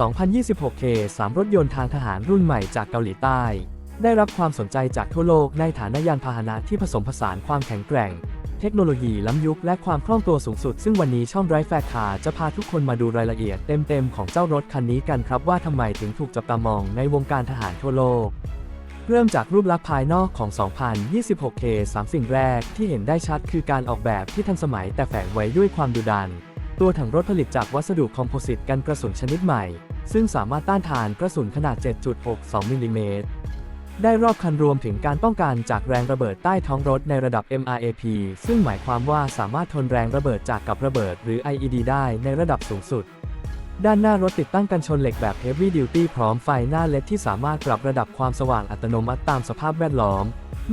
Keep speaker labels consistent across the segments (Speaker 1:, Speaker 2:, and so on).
Speaker 1: 2026K 3 รถยนต์ทางทหารรุ่นใหม่จากเกาหลีใต้ ได้รับความสนใจจากทั่วโลกในฐานะยานพาหนะที่ผสมผสานความแข็งแกร่ง เทคโนโลยีล้ำยุคและความคล่องตัวสูงสุด ซึ่งวันนี้ช่อง Drive Fair Car จะพาทุกคนมาดูรายละเอียดเต็มๆ ของเจ้ารถคันนี้กันครับว่าทำไมถึงถูกจับตามองในวงการทหารทั่วโลกเริ่มจากรูปลักษณ์ภายนอกของ 2026K 3 สิ่งแรกที่เห็นได้ชัดคือการออกแบบที่ทันสมัยแต่แฝงไว้ด้วยความดุดัน ตัวถังรถผลิตจากวัสดุคอมโพสิตกันกระสุนชนิดใหม่ ซึ่งสามารถต้านทานกระสุนขนาด 7.62มิลลิเมตร ได้รอบคันรวมถึงการป้องกันจากแรงระเบิดใต้ท้องรถในระดับ MRAP ซึ่งหมายความว่าสามารถทนแรงระเบิดจากกับระเบิดหรือ IED ได้ในระดับสูงสุด ด้านหน้ารถติดตั้งกันชนเหล็กแบบ Heavy Duty พร้อมไฟหน้าเลดที่สามารถปรับระดับความสว่างอัตโนมัติตามสภาพแวดล้อม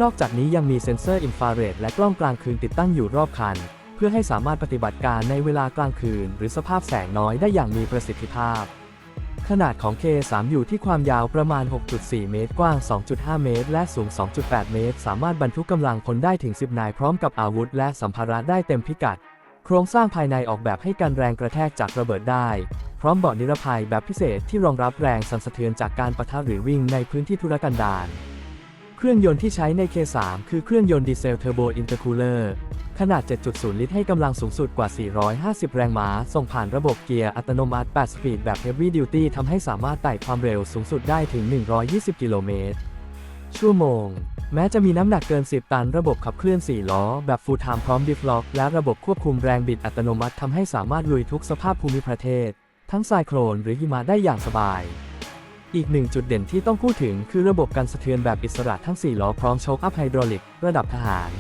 Speaker 1: นอกจากนี้ยังมีเซ็นเซอร์อินฟราเรดและกล้องกลางคืนติดตั้งอยู่รอบคัน เพื่อให้สามารถปฏิบัติการในเวลากลางคืน หรือสภาพแสงน้อยได้อย่างมีประสิทธิภาพ ขนาดของ K3 อยู่ที่ความยาวประมาณ 6.4 เมตร กว้าง 2.5 เมตร และสูง 2.8 เมตร สามารถบรรทุกกำลังพลได้ถึง 10 นายพร้อมกับอาวุธและสัมภาระได้เต็มพิกัด โครงสร้างภายในออกแบบให้กันแรงกระแทกจากระเบิดได้ พร้อมเบาะนิรภัยแบบพิเศษที่รองรับแรงสั่นสะเทือนจากการประทะหรือวิ่งในพื้นที่ทุรกันดารเครื่องยนต์ที่ใช้ใน K3 คือเครื่องยนต์ดีเซลเทอร์โบอินเตอร์คูลเลอร์ ขนาด 7.0 ลิตรให้กำลังสูงสุดกว่า 450 แรงม้า ส่งผ่านระบบเกียร์อัตโนมัติ 8 สปีดแบบ Heavy Duty ทำให้สามารถไต่ความเร็วสูงสุดได้ถึง 120 กิโลเมตร ชั่วโมง แม้จะมีน้ำหนักเกิน 10 ตัน ระบบขับเคลื่อน 4 ล้อ แบบ Full Time พร้อมดิฟล็อก และระบบควบคุมแรงบิดอัตโนมัติทำให้สามารถลุยทุกสภาพภูมิประเทศ ทั้งไซโคลนหรือหิมะได้อย่างสบายอีกหนึ่งจุดเด่นที่ต้องพูดถึงคือระบบการสะเทือนแบบอิสระทั้ง 4 ล้อพร้อมโชคอัพไฮดรอลิก ระดับทหาร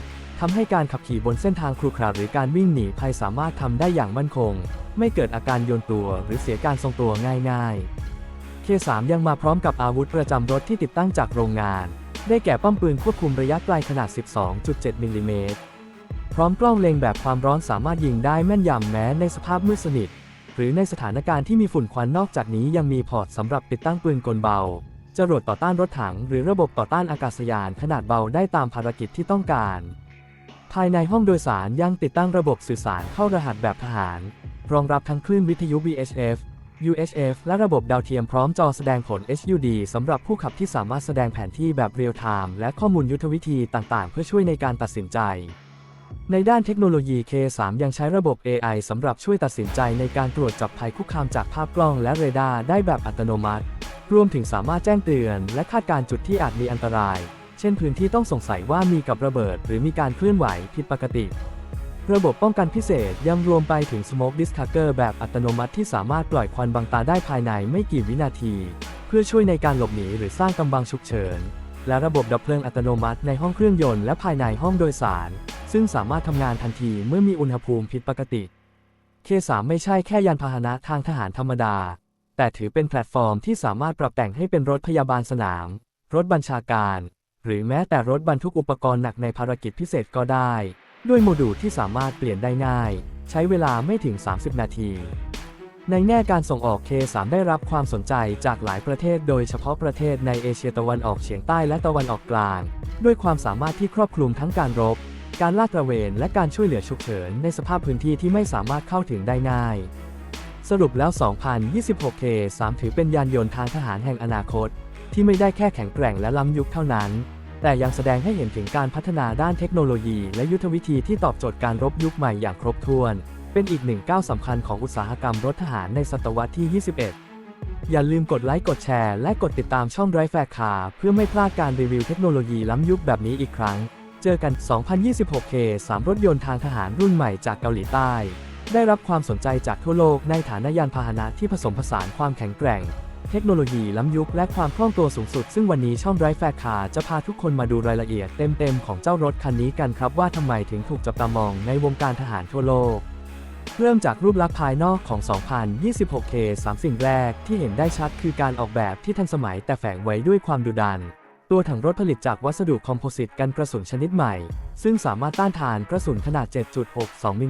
Speaker 1: ทำให้การขับขี่บนเส้นทางครุขระหรือการวิ่งหนีภัยสามารถทำได้อย่างมั่นคง ไม่เกิดอาการโยนตัวหรือเสียการทรงตัวง่ายๆ K3 ยังมาพร้อมกับอาวุธประจำรถที่ติดตั้งจากโรงงาน ได้แก่ป้อมปืนควบคุมระยะไกลขนาด 12.7 มิลลิเมตร พร้อมกล้องเล็งแบบความร้อนสามารถยิงได้แม่นยำแม้ในสภาพมืดสนิท หรือในสถานการณ์ที่มีฝุ่นควันนอกจากนี้ยังมีพอร์ตสำหรับติดตั้งปืนกลเบาจรวดต่อต้านรถถัง หรือระบบต่อต้านอากาศยานขนาดเบาได้ตามภารกิจที่ต้องการ ภายในห้องโดยสารยังติดตั้งระบบสื่อสารเข้ารหัสแบบทหาร รองรับทั้งคลื่นวิทยุ VHF UHF และระบบดาวเทียมพร้อมจอแสดงผล HUD สำหรับผู้ขับที่สามารถแสดงแผนที่แบบเรียลไทม์และข้อมูลยุทธวิธีต่างๆ เพื่อช่วยในการตัดสินใจ ในด้านเทคโนโลยี K3 ยังใช้ระบบ AI สำหรับช่วยตัดสินใจในการตรวจจับภัยคุกคามจากภาพกล้องและเรดาร์ได้แบบอัตโนมัติ รวมถึงสามารถแจ้งเตือน และคาดการณ์จุดที่อาจมีอันตราย เช่นพื้นที่ต้องสงสัยว่ามีกับระเบิด หรือมีการเคลื่อนไหวผิดปกติ ระบบป้องกันพิเศษยังรวมไปถึง Smoke Discarger แบบอัตโนมัติที่สามารถปล่อยควันบังตาได้ภายในไม่กี่วินาที เพื่อช่วยในการหลบหนีหรือสร้างกำบังฉุกเฉิน และระบบดับเพลิงอัตโนมัติในห้องเครื่องยนต์และภายในห้องโดยสาร ซึ่งสามารถทำงานทันทีเมื่อมีอุณหภูมิผิดปกติ K3 ไม่ใช่แค่ยานพาหนะทางทหารธรรมดา แต่ถือเป็นแพลตฟอร์มที่สามารถปรับแต่งให้เป็นรถพยาบาลสนาม รถบัญชาการ หรือแม้แต่รถบรรทุกอุปกรณ์หนักในภารกิจพิเศษก็ได้ ด้วยโมดูลที่สามารถเปลี่ยนได้ง่าย ใช้เวลาไม่ถึง 30 นาที ในแง่การส่งออก K3 ได้รับความสนใจจากหลายประเทศ โดยเฉพาะประเทศในเอเชียตะวันออกเฉียงใต้และตะวันออกกลาง ด้วยความสามารถที่ครอบคลุมทั้งการรบ การลาดตระเวน และการช่วยเหลือฉุกเฉินในสภาพพื้นที่ที่ไม่สามารถเข้าถึงได้ง่ายสรุปแล้ว 2026 K3 ถือเป็นยานยนต์ทางทหารแห่งอนาคต ที่ไม่ได้แค่แข็งแกร่งและล้ำยุคเท่านั้น แต่ยังแสดงให้เห็นถึงการพัฒนาด้านเทคโนโลยีและยุทธวิธีที่ตอบโจทย์การรบยุคใหม่อย่างครบถ้วน เป็นอีกหนึ่งก้าวสำคัญของอุตสาหกรรมรถทหารในศตวรรษที่ 21 อย่าลืมกดไลค์กดแชร์และกดติดตามช่อง Drive Fair Car เพื่อไม่พลาดการรีวิวเทคโนโลยีล้ำยุคแบบนี้อีกครั้ง เจอกัน 2026 K 3 รถยนต์ทางทหารรุ่นใหม่จากเกาหลีใต้ได้รับความสนใจจากทั่วโลกในฐานะยานพาหนะที่ผสมผสานความแข็งแกร่ง เทคโนโลยีล้ำยุคและความคล่องตัวสูงสุด ซึ่งวันนี้ช่อง Drive Fair Car จะพาทุกคนมาดูรายละเอียดเต็ม ๆ ของเจ้ารถคันนี้กันครับว่าทำไมถึงถูกจับตามองในวงการทหารทั่วโลก เริ่มจากรูปลักษณ์ภายนอกของ 2026K 3 สิ่งแรกที่เห็นได้ชัดคือการออกแบบที่ทันสมัยแต่แฝงไว้ด้วยความดุดัน ตัวถังรถผลิตจากวัสดุคอมโพสิตกันกระสุนชนิดใหม่ ซึ่งสามารถต้านทานกระสุนขนาด 7.62มิล